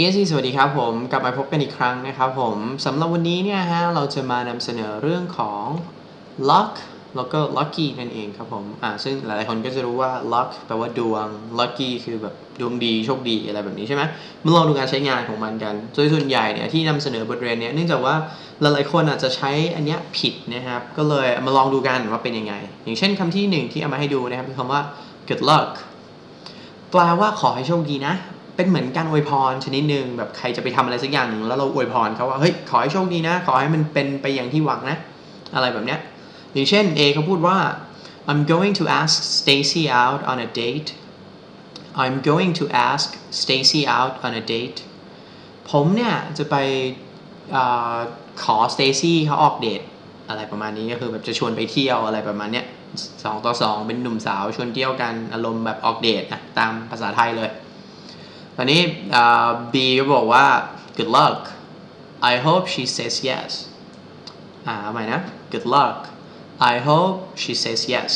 เอซีสวัสดีครับผมกลับมาพบกันอีกครั้งนะครับผมสำหรับวันนี้เนี่ยฮะเราจะมานำเสนอเรื่องของ luck แล้วก็ lucky นั่นเองครับผมอ่าซึ่งหลายๆคนก็จะรู้ว่า luck แปลว่าดวง lucky คือแบบดวงดีโชคดีอะไรแบบนี้ใช่ไหมมาลองดูการใช้งานของมันกันโดยส่วนใหญ่เนี่ยที่นำเสนอบทเรียนเนี่ยเนื่องจากว่าหลายๆคนอาจจะใช้อันเนี้ยผิดนะครับก็เลยมาลองดูกันว่าเป็นยังไง อย่างเช่นคำที่หนึ่งที่เอามาให้ดูนะครับคือคำว่า good luck แปลว่าขอให้โชคดีนะ เป็นเหมือนการอวยพรชนิดหนึ่งแบบใครจะไปทำอะไรสักอย่างหนึ่งแล้วเราอวยพรเขาว่าเฮ้ยขอให้โชคดีนะ ขอให้มันเป็นไปอย่างที่หวังนะ อะไรแบบเนี้ยอย่างเช่น A เขาพูดว่า I'm going to ask Stacy out on a date I'm going to ask Stacy out on a date ผมเนี่ยจะไปเออขอ Stacy เขาออกเดทอะไรประมาณนี้ก็คือแบบจะชวนไปเที่ยวอะไรประมาณเนี้ยสองต่อสองเป็นหนุ่มสาวชวนเที่ยวกันอารมณ์แบบออกเดทนะตามภาษาไทยเลย ตอนนี้ B ก็บอกว่า good luck I hope she says yes อ่าเอาใหม่นะ good luck I hope she says yes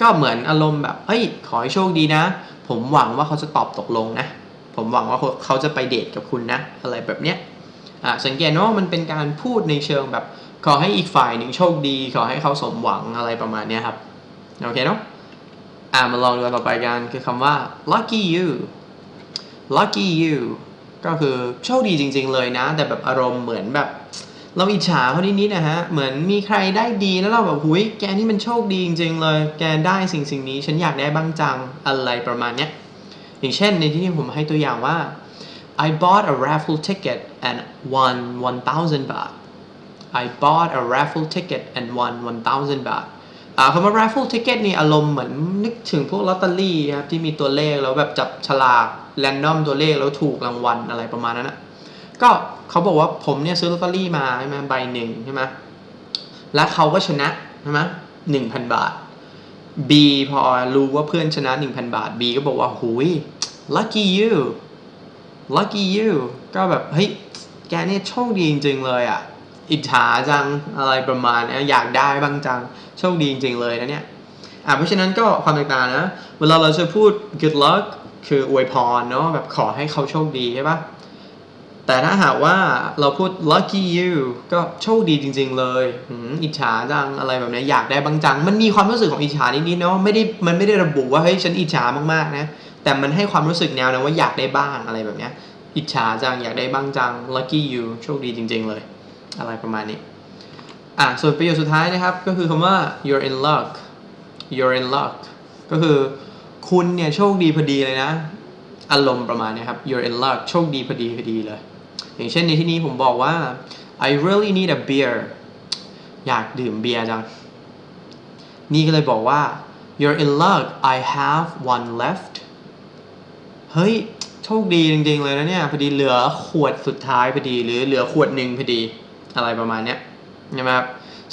ก็เหมือนอารมณ์แบบเฮ้ย ขอให้โชคดีนะ ผมหวังว่าเขาจะตอบตกลงนะ ผมหวังว่าเขาจะไปเดทกับคุณนะ อะไรแบบเนี้ยอ่าสังเกตนะว่ามันเป็นการพูดในเชิงแบบ ขอให้อีกฝ่ายหนึ่งโชคดี ขอให้เขาสมหวังอะไรประมาณเนี้ยครับ โอเคเนาะอ่ามาลองดูกันต่อไปกันคือคำว่า lucky you lucky you ก็คือโชคดีจริง ๆ เลยนะ แต่แบบอารมณ์เหมือนแบบ เราอิจฉาเขานิดๆนะฮะ เหมือนมีใครได้ดีแล้วเราแบบหุยแกนี่มันโชคดีจริง ๆ เลย แกได้สิ่งสิ่งนี้ ฉันอยากได้บ้างจังอะไรประมาณเนี้ยอย่างเช่นในที่นี้ผมให้ตัวอย่างว่า I bought a raffle ticket and won 1,000 baht I bought a raffle ticket and won 1,000 baht คำว่า raffle ticket นี่อารมณ์เหมือนนึกถึงพวกลอตเตอรี่ครับที่มีตัวเลขแล้วแบบจับฉลาก random ตัวเลขแล้วถูกรางวัลอะไรประมาณนั้นนะก็เขาบอกว่าผมเนี่ยซื้อลอตเตอรี่มาใช่ไหมใบหนึ่งใช่ไหมแล้วเขาก็ชนะใช่ไหมหนึ่งพันบาท B พอรู้ว่าเพื่อนชนะ 1,000 บาท B ก็บอกว่าหุย lucky you lucky you ก็แบบเฮ้ยแกเนี่ยโชคดีจริงๆเลยอะ อิจฉาจังอะไรประมาณนี้อยากได้บ้างจังโชคดีจริงๆเลยนะเนี่ยอะเพราะฉะนั้นก็ความแตกต่างนะ เวลาเราจะพูด good luck คืออวยพรเนาะแบบขอให้เขาโชคดีใช่ปะแต่ถ้าหากว่าเราพูด lucky you ก็โชคดีจริง ๆ เลยอิจฉาจังอะไรแบบนี้อยากได้บางจัง มันมีความรู้สึกของอิจฉานิดๆเนาะไม่ได้มันไม่ได้ระบุว่าเฮ้ยฉันอิจฉามากๆนะแต่มันให้ความรู้สึกแนวนะว่าอยากได้บ้างอะไรแบบนี้อิจฉาจังอยากได้บ้างจัง lucky you โชคดีจริง ๆ เลย อะไรประมาณนี้อะส่วนประโยคสุดท้ายนะครับ ก็คือคำว่า you're in luck you're in luck ก็คือคุณเนี่ยโชคดีพอดีเลยนะ อารมณ์ประมาณนี้ครับ you're in luck โชคดีพอดีพอดีเลย อย่างเช่นในที่นี้ผมบอกว่า I really need a beer อยากดื่มเบียร์จัง นี่ก็เลยบอกว่า you're in luck I have one left เฮ้ย โชคดีจริงๆเลยนะเนี่ย พอดีเหลือขวดสุดท้ายพอดี หรือเหลือขวดหนึ่งพอดี อะไรประมาณเนี้ยใช่ไหมครับ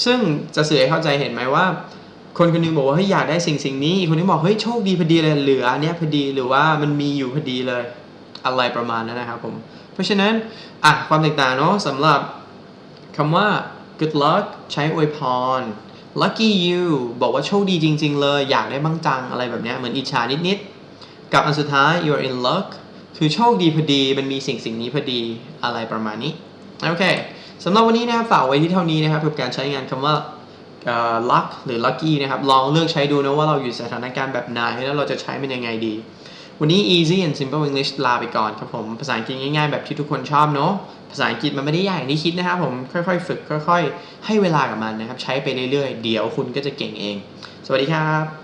ซึ่งจะสื่อให้เข้าใจเห็นไหมว่า คนคนหนึงบอกว่าเฮ้ยอยากได้สิ่งสิ่งนี้อีกคนนึงบอกเฮ้ยโชคดีพอดีเลยเหลืออันเนี้ยพอดีหรือว่ามันมีอยู่พอดีเลยอะไรประมาณนั้นนะครับผมเพราะฉะนั้นอะความแตกต่างเนาะสำหรับคำว่า good luck ใช้อวยพร lucky you บอกว่าโชคดีจริง ๆ เลยอยากได้บ้างจังอะไรแบบเนี้ยเหมือนอิจฉานิดๆ กับอันสุดท้าย you're in luck คือโชคดีพอดี มันมีสิ่งสิ่งนี้พอดีอะไรประมาณนี้ โอเค สำหรับวันนี้นะครับฝากไว้ที่เท่านี้นะครับกับการใช้งานคำว่า luck หรือ lucky นะครับ ลองเลือกใช้ดูนะว่าเราอยู่สถานการณ์แบบไหนแล้วเราจะใช้มันยังไงดี วันนี้ easy and simple English ลาไปก่อนครับผม ภาษาอังกฤษง่ายๆ แบบที่ทุกคนชอบเนาะ ภาษาอังกฤษมันไม่ได้ยากอย่างที่คิดนะครับผม ค่อยๆ ฝึก ค่อย ๆ ให้เวลากับมันนะครับ ใช้ไปเรื่อยๆ เดี๋ยวคุณก็จะเก่งเอง สวัสดีครับ